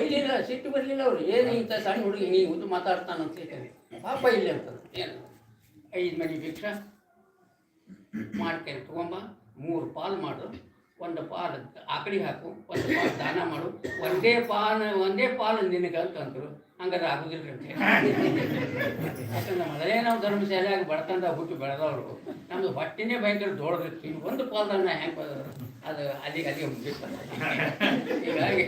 ಬೈಲಿಲ್ಲ ಸಿಟ್ಟು ಬರಲಿಲ್ಲ ಅವರು. ಏನು ಇಂಥ ಸಣ್ಣ ಹುಡುಗಿ ನೀ ಉದ್ದು ಮಾತಾಡ್ತಾನಂತ ಪಾಪ ಇಲ್ಲ ಅಂತ ಏನು? ಐದು ಮನೆ ಭಿಕ್ಷ. ಮಾಡ್ತೇನೆ ತಗೊಂಬ. ಮೂರು ಪಾಲು ಮಾಡು. ಒಂದು ಪಾಲು ಆಕಡಿ ಹಾಕು. ಒಂದು ಪಾಲು ದಾನ ಮಾಡು. ಒಂದೇ ಪಾಲು ಒಂದೇ ಪಾಲು ನಿನಗೆ ಅಂತ ಅಂದರು. ಹಂಗಾರೆ ಆಗುದಿಲ್ಲ. ಯಾಕಂದ್ರೆ ಮೊದಲೇ ನಾವು ಧರ್ಮಶಾಲೆಯಾಗಿ ಬಡತನದ ಹುಟ್ಟಿ ಬೆಳೆದವರು. ನಮ್ಮದು ಹೊಟ್ಟಿನೇ ಭಯಂಕರ ದೊಡ್ಡದಿತ್ತು ಒಂದು ಪಾಲ್ದಾಗ ನಾ ಹೆಂಗೆ ಅದು ಅಲ್ಲಿಗೆ ಅಲ್ಲಿಗೆ ಮುಗಿಸ್ತಾರೆ ಹೀಗಾಗಿ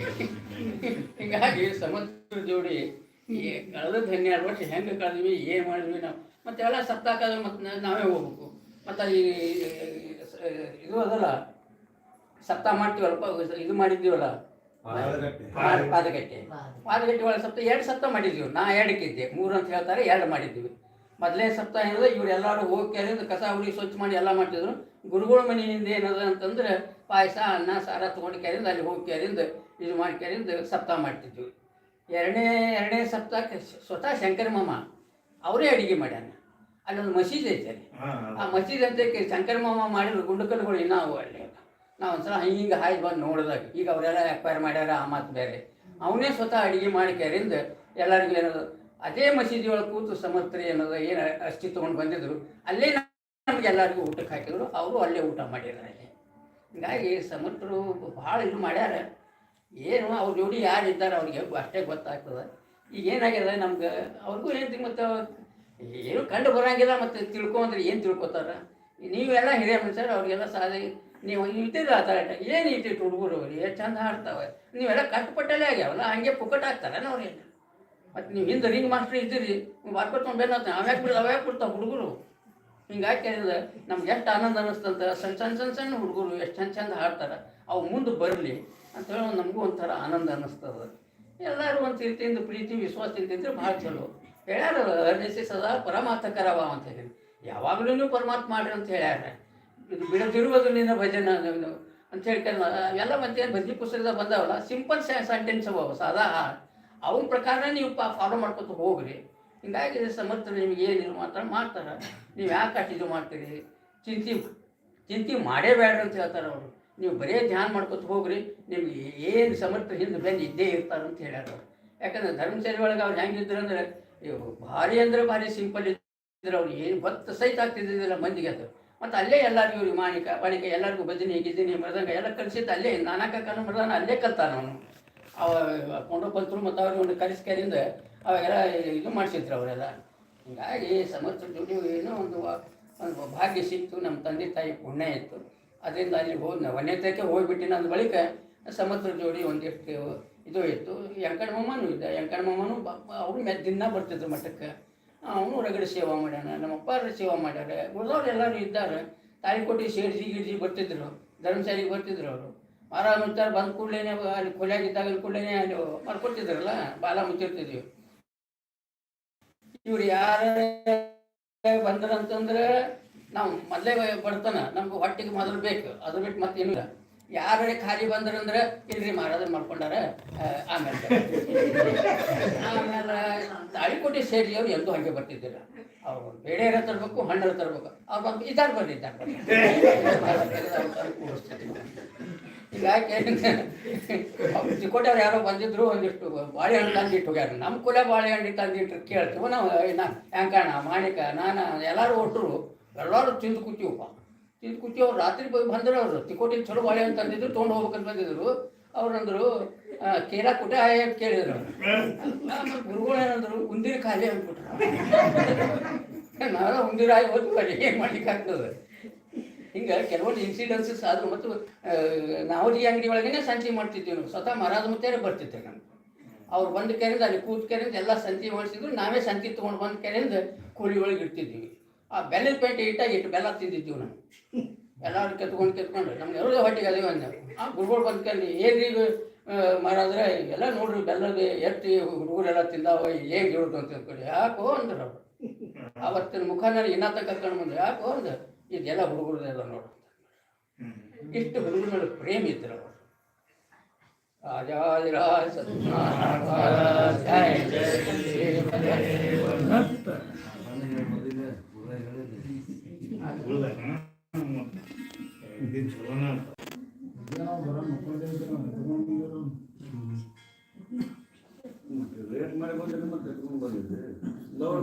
ಹೀಗಾಗಿ ಸಮುದ್ರ ಜೋಡಿ ಈ ಕಳೆದ ಹನ್ನೆರಡು ವರ್ಷ ಹೆಂಗೆ ಕಳೆದ್ವಿ ಏನು ಮಾಡಿದ್ವಿ ನಾವು. ಮತ್ತೆ ಎಲ್ಲ ಸತ್ತಾಕಾದ್ರೆ ಮತ್ತೆ ನಾವೇ ಹೋಗ್ಬೇಕು. ಮತ್ತು ಈ ಇದು ಅದಲ್ಲ ಸಪ್ತ ಮಾಡ್ತೀವಲ್ಲಪ್ಪ ಇದು ಮಾಡಿದ್ದೀವಲ್ಲ? ಪಾದ- ಪಾದಗಟ್ಟೆ. ಪಾದಗಟ್ಟೆ ಒಳಗೆ ಸಪ್ತ ಎರಡು ಸಪ್ತ ಮಾಡಿದ್ದೀವಿ. ನಾ ಎರಡಕ್ಕಿದ್ದೆ ಮೂರು ಅಂತ ಹೇಳ್ತಾರೆ ಎರಡು ಮಾಡಿದ್ದೀವಿ. ಮೊದಲೇ ಸಪ್ತಾಹ ಏನದ ಇವರೆಲ್ಲರೂ ಹೋಗಿ ಕಸ ಹುಡಿ ಸ್ವಚ್ಛ ಮಾಡಿ ಎಲ್ಲ ಮಾಡ್ತಿದ್ರು. ಗುರುಗಳ ಮನೆಯಿಂದ ಏನದ ಅಂತಂದ್ರೆ ಪಾಯಸ ಅನ್ನ ಸಾರ ತೊಗೊಂಡು ಕೆರೆಯಿಂದ ಅಲ್ಲಿ ಹೋಗಿ ಕೆರೆಯಿಂದ ಇದು ಮಾಡಿ ಕೆರೆಯಿಂದ ಸಪ್ತಾಹ ಮಾಡ್ತಿದ್ವಿ. ಎರಡನೇ ಎರಡನೇ ಸಪ್ತಾಹಕ್ಕೆ ಸ್ವತಃ ಶಂಕರ ಮಾಮ ಅವರೇ ಅಡುಗೆ ಮಾಡ್ಯಾನ. ಅಲ್ಲೊಂದು ಮಸೀದಿ ಐತೆ ಆ ಮಸೀದಿ ಅಂತ ಶಂಕರ ಮಾಮ ಮಾಡಿದ್ರು ಗುಂಡುಕಲ್ಗಳು ಇನ್ನೂ ಅವು ಅಲ್ಲಿ. ನಾವು ಒಂದ್ಸಲ ಹಿಂಗೆ ಹಾಯ್ ಬಂದು ನೋಡಿದಾಗ ಈಗ ಅವರೆಲ್ಲ ಎಕ್ವೈರ್ ಮಾಡ್ಯಾರ ಆ ಮಾತು ಬೇರೆ. ಅವನೇ ಸ್ವತಃ ಅಡುಗೆ ಮಾಡಿ ಕೆರೆಯಿಂದ ಎಲ್ಲರಿಗೂ ಏನದು ಅದೇ ಮಸೀದಿ ಒಳಗೆ ಕೂತು ಸಮರ್ಥರಿ ಅನ್ನೋದು ಏನು ಅಷ್ಟಿ ತೊಗೊಂಡು ಬಂದಿದ್ರು ಅಲ್ಲೇ ನಮ್ಗೆ ಎಲ್ಲರಿಗೂ ಊಟಕ್ಕೆ ಹಾಕಿದ್ರು ಅವರು ಅಲ್ಲೇ ಊಟ ಮಾಡಿದ್ದಾರೆ ಅಲ್ಲಿ. ಹಿಂಗಾಗಿ ಸಮರ್ಥರು ಭಾಳ ಇದು ಮಾಡ್ಯಾರ. ಏನು ಅವ್ರ ಜೋಡಿ ಯಾರು ಇದ್ದಾರೆ ಅವ್ರಿಗೆ ಅಷ್ಟೇ ಗೊತ್ತಾಗ್ತದೆ. ಈಗ ಏನಾಗಿದೆ ನಮ್ಗೆ, ಅವ್ರಿಗೂ ಏನು ಮತ್ತು ಏನು ಕಂಡು ಬರೋಂಗಿಲ್ಲ ಮತ್ತು ತಿಳ್ಕೊಂಡ್ರೆ ಏನು ತಿಳ್ಕೊತಾರ. ನೀವೆಲ್ಲ ಹಿರಿಯ ಮನುಷ್ಯರು, ಅವ್ರಿಗೆಲ್ಲ ಸಾಧಿ ನೀವು ಇಟ್ಟಿಲ್ಲ ಆ ಥರ ಏನು ಇಟ್ಟಿಟ್ಟು ಹುಡುಗರು ಅವ್ರು ಎಷ್ಟು ಚಂದ ಹಾಡ್ತಾವೆ. ನೀವೆಲ್ಲ ಕಷ್ಟಪಟ್ಟಲ್ಲೇ ಆಗ್ಯಾವಲ್ಲ ಹಂಗೆ ಪುಕ್ಕಟ್ ಹಾಕ್ತಾರೇನು ಅವ್ರಿಗೆ ಮತ್ತು ನೀವು ಹಿಂದೆ ರಿಂಗ್ ಮಾಸ್ಟ್ರ್ ಇದ್ದೀರಿ, ನೀವು ಬರ್ಕೊತ ಬೇನಾತ ಅವ್ಯಾಕೆ ಬಿಡ್ತಾವೆ ಹುಡುಗರು. ಹಿಂಗಾಗಿ ಕೇಳಿದ್ರೆ ನಮ್ಗೆ ಎಷ್ಟು ಆನಂದ ಅನ್ನಿಸ್ತಂತ ಸಣ್ಣ ಸಣ್ಣ ಸಣ್ಣ ಸಣ್ಣ ಹುಡುಗರು ಎಷ್ಟು ಚಂದ ಚಂದ ಹಾಡ್ತಾರೆ, ಅವು ಮುಂದೆ ಬರಲಿ ಅಂತೇಳಿ ನಮಗೂ ಒಂಥರ ಆನಂದ ಅನ್ನಿಸ್ತದ ಎಲ್ಲರೂ ಒಂದು ರೀತಿಯಿಂದ ಪ್ರೀತಿ ವಿಶ್ವಾಸದಿಂದ ಇದ್ರೆ ಭಾಳ ಚಲೋ. ಹೇಳ್ಯಾರ ಹರಿಸಿ ಸದಾ ಪರಮಾರ್ಥಕರವ ಅಂತ ಹೇಳಿ. ಯಾವಾಗಲೂ ಪರಮಾರ್ಥ ಮಾಡ್ರಿ ಅಂತ ಹೇಳ್ಯಾರ. ಇದು ಬಿಡದಿರುವುದು ನಿನ್ನ ಭಜನ ಅಂತ ಹೇಳ್ಕೊಂಡು ಎಲ್ಲ ಮತ್ತೆ ಭಜನೆ ಪುಸ್ತಕದಾಗ ಬಂದವಲ್ಲ ಸಿಂಪಲ್ ಸೆಂಟೆನ್ಸ್ ಅವ ಸಾದಾ ಅವನ ಪ್ರಕಾರ ನೀವು ಫಾಲೋ ಮಾಡ್ಕೊತ ಹೋಗ್ರಿ. ಹಿಂಗಾಗಿ ಸಮರ್ಥರು ನಿಮ್ಗೆ ಏನಿದು ಮಾತ್ರ ಮಾಡ್ತಾರೆ. ನೀವು ಯಾಕೆ ಅಷ್ಟು ಮಾಡ್ತೀರಿ? ಚಿಂತೆ ಚಿಂತೆ ಮಾಡೇ ಬೇಡ್ರಿ ಅಂತ ಹೇಳ್ತಾರೆ ಅವರು. ನೀವು ಬರೇ ಧ್ಯಾನ ಮಾಡ್ಕೊತ ಹೋಗ್ರಿ. ನಿಮ್ಗೆ ಏನು ಸಮರ್ಥ ಹಿಂದೆ ಬೆನ್ನು ಇದ್ದೇ ಇರ್ತಾರೆ ಅಂತ ಹೇಳ್ಯಾರ ಯಾಕಂದ್ರೆ ಧರ್ಮಶಾಲೆ ಒಳಗೆ ಅವ್ರು ಹೆಂಗಿದ್ರು ಅಂದ್ರೆ ಇವು ಭಾರಿ ಅಂದ್ರೆ ಭಾರಿ ಸಿಂಪಲ್ ಇದ್ರೆ ಅವ್ರು. ಏನು ಭತ್ತ ಸಹಿತ ಆಗ್ತಿದ್ದಿಲ್ಲ ಮಂದಿಗೆ ಅದು. ಮತ್ತು ಅಲ್ಲೇ ಎಲ್ಲರಿಗೂ ಇವ್ರಿಗೆ ಮಾಣಿಕ ಎಲ್ಲರಿಗೂ ಭಜನೆ, ಗಿಜನೆ, ಮೃದಂಗ ಎಲ್ಲ ಕಲಿಸಿದ್ದು ಅಲ್ಲೇ ನಾನಾಕ ಕಾನು ಮೃದಾನ ಅಲ್ಲೇ ಕಲ್ತಾನ ಅವನು. ಅವ ಕೊಂಡು ಬಂತರು ಮತ್ತು ಅವ್ರಿಗೆ ಒಂದು ಕಲಿಸ್ಕರಿಂದ ಅವಾಗೆಲ್ಲ ಇದು ಮಾಡಿಸಿದ್ರು ಅವರೆಲ್ಲ. ಹೀಗಾಗಿ ಸಮರ್ಥ ಏನೋ ಒಂದು ಒಂದು ಭಾಗ್ಯ ಸಿಕ್ತು, ನಮ್ಮ ತಂದೆ ತಾಯಿ ಪುಣ್ಯ ಇತ್ತು. ಅದರಿಂದ ಅಲ್ಲಿ ಹೋದ ವನ್ಯತೆಗೆ ಹೋಗಿಬಿಟ್ಟಿನ ಅಂದ ಬಳಿಕ ಸಮುದ್ರ ಜೋಡಿ ಒಂದಿಷ್ಟು ಇದು ಇತ್ತು. ಯಂಕಣ ಮಾಮನೂ ಇದ್ದ ಮಾಮನೂ ಅವರು ದಿನ ಬರ್ತಿದ್ರು ಮಠಕ್ಕೆ. ಅವನು ಹೊರಗಡೆ ಸೇವಾ ಮಾಡ್ಯಾನ. ನಮ್ಮ ಸೇವಾ ಮಾಡ್ಯಾರ. ಉಳಿದವ್ರು ಎಲ್ಲರೂ ಇದ್ದಾರೆ. ತಾಳಿಕೋಟಿ ಸೇರಿಸಿ ಗಿಡ್ಜಿ ಬರ್ತಿದ್ರು. ಧರ್ಮಶಾಲಿಗೆ ಬರ್ತಿದ್ರು ಅವರು. ಮಾರ ಮುಚ್ಚಾರ ಬಂದ ಕೂಡಲೇ ಅಲ್ಲಿ ಕೊಲೆಯಾಗಿದ್ದಾಗ ಕೂಡಲೇ ಅಲ್ಲಿ ಮಾಡ್ಕೊಡ್ತಿದ್ರಲ್ಲ ಬಾಲ ಮುಚ್ಚಿರ್ತಿದ್ವಿ. ಇವ್ರು ಯಾರ ಬಂದ್ರಂತಂದ್ರೆ ನಾವು ಮೊದಲೇ ಬರ್ತಾನ ನಮ್ಗೆ ಹೊಟ್ಟಿಗೆ ಮೊದಲು ಬೇಕು ಅದ್ರ ಬಿಟ್ಟು ಮತ್ತೆ ಏನಿಲ್ಲ ಯಾರೇ ಖಾಲಿ ಬಂದ್ರಂದ್ರೆ ಇಲ್ರಿ ಮಾರಾದ್ರ ಮಾಡ್ಕೊಂಡಾರ ಆಮೇಲೆ ಆಮೇಲೆ ತಾಳಿಕೋಟೆ ಸೇರಿ ಅವ್ರು ಎಲ್ಲೂ ಹಾಗೆ ಬರ್ತಿದ್ದಿಲ್ಲ. ಅವ್ರು ಬೇಳೆ ತರಬೇಕು ಹಣ್ಣು ತರಬೇಕು. ಅವ್ರು ಬಂದು ಇದಾರ ಬರ್ರಿ ಇದ್ದಾರೆ ಬರ್ರಿ ಹೀಗಾಗಿ ಅವ್ರು ಚಿಕ್ಕೋಟವ್ರು ಯಾರೋ ಬಂದಿದ್ರು, ಒಂದಿಷ್ಟು ಬಾಳೆಹಣ್ಣು ತಂದಿಟ್ಟು ಹೋಗ್ಯಾರ. ನಮ್ಮ ಕುಲ ಬಾಳೆಹಣ್ಣು ತಂದಿಟ್ಟು ಕೇಳ್ತೀವಿ. ನಾವು ನಾ ಹೆಂಕಣ ಮಾಣಿಕ, ನಾನು, ಎಲ್ಲರೂ ಒಟ್ಟರು ಎಲ್ಲರೂ ತಿಂದು ಕೂತೀವಪ್ಪ. ತಿಂದು ಕೂತಿ ಅವ್ರು ರಾತ್ರಿ ಬಂದರು ಅವರು. ತಿಕೋಟಿಗೆ ಚಲೋ ಬಾಳೆಹಣ್ಣು ತಂದಿದ್ರು, ತೊಗೊಂಡು ಹೋಗ್ಬೇಕಂತ ಬಂದಿದ್ರು. ಅವ್ರು ಅಂದರು ಕೇರ ಕುಟ ಅಂತ ಕೇಳಿದ್ರು. ಗುರುಗಳು ಏನಂದ್ರು, ಉಂದಿರ ಖಾಲಿ ಅಂದ್ಬಿಟ್ರು. ನಾವೆಲ್ಲ ಆಗಿ ಹೋದ್ವಿ ಏನು ಮಾಡ್ಲಿಕ್ಕೆ ಆಗ್ತದೆ. ಹಿಂಗೆ ಕೆಲವೊಂದು ಇನ್ಸಿಡೆನ್ಸಸ್ ಆದ್ರು ಮತ್ತು ನಾವು ಈ ಅಂಗಡಿ ಒಳಗೇನೆ ಸಂತಿ ಮಾಡ್ತಿದ್ವಿ ನಾವು. ಸ್ವತಃ ಮಹಾರಾಜ ಮುತ್ತೇನೆ ಬರ್ತಿದ್ದೆ ನಮ್ಗೆ. ಅವ್ರು ಬಂದ ಕೆರೆಯಿಂದ ಅಲ್ಲಿ ಕೂತ್ ಕೆರೆಯಿಂದ ಎಲ್ಲ ಸಂತಿ ಮಾಡಿಸಿದ್ರು. ನಾವೇ ಸಂತಿ ತೊಗೊಂಡು ಬಂದ ಕೆರೆಯಿಂದ ಕೂಲಿ ಒಳಗೆ ಇಡ್ತಿದ್ವಿ ಆ ಬೆಲ್ಲದ ಪೇಂಟ್ ಇಟ್ಟಾಗ ಇಟ್ಟು ಬೆಲ್ಲ ತಿಂದಿದ್ದೀವಿ ನಾವು. ಎಲ್ಲರೂ ಕೆತ್ಕೊಂಡು ಕೆತ್ಕೊಂಡು ನಮ್ಗೆ ಎಲ್ಲರೂ ಹೊಟ್ಟಿಗೆ ಅದೇ ಒಂದು. ಆ ಗುರುಗಳು ಬಂದ್ಕೊಂಡು ಏನ್ರಿ ಇದು? ಆ, ಮಹಾರಾಜ್ರೆ ಎಲ್ಲ ನೋಡ್ರಿ ಬೆಲ್ಲದ ಎತ್ತಿ ಹುಡುಗರೆಲ್ಲ ತಿಂದಾವ ಏನು ಹೇಳುದು? ಅಂತ ತಿಳ್ಕೊಳ್ಳಿ ಯಾಕೋ ಅಂದ್ರೆ ಅವತ್ತಿನ ಮುಖಾನಲ್ಲಿ ಇನ್ನತ್ತ ಕರ್ಕೊಂಡು ಬಂದ್ರೆ. ಯಾಕೋ ಅಂದ ಇದೆಲ್ಲ ಹುಡುಗರನ್ನೆಲ್ಲ ನೋಡು ಇಷ್ಟು ಹುಡುಗರ ಮೇಲೆ ಪ್ರೇಮ ಇದ್ರು ಅವರು. ರಾಜಾದಿರಾಜ ಮಳೆ ಬಂದ್ರೆ ಮತ್ತೆ ಬಂದಿದ್ದೆ ದೌಡ್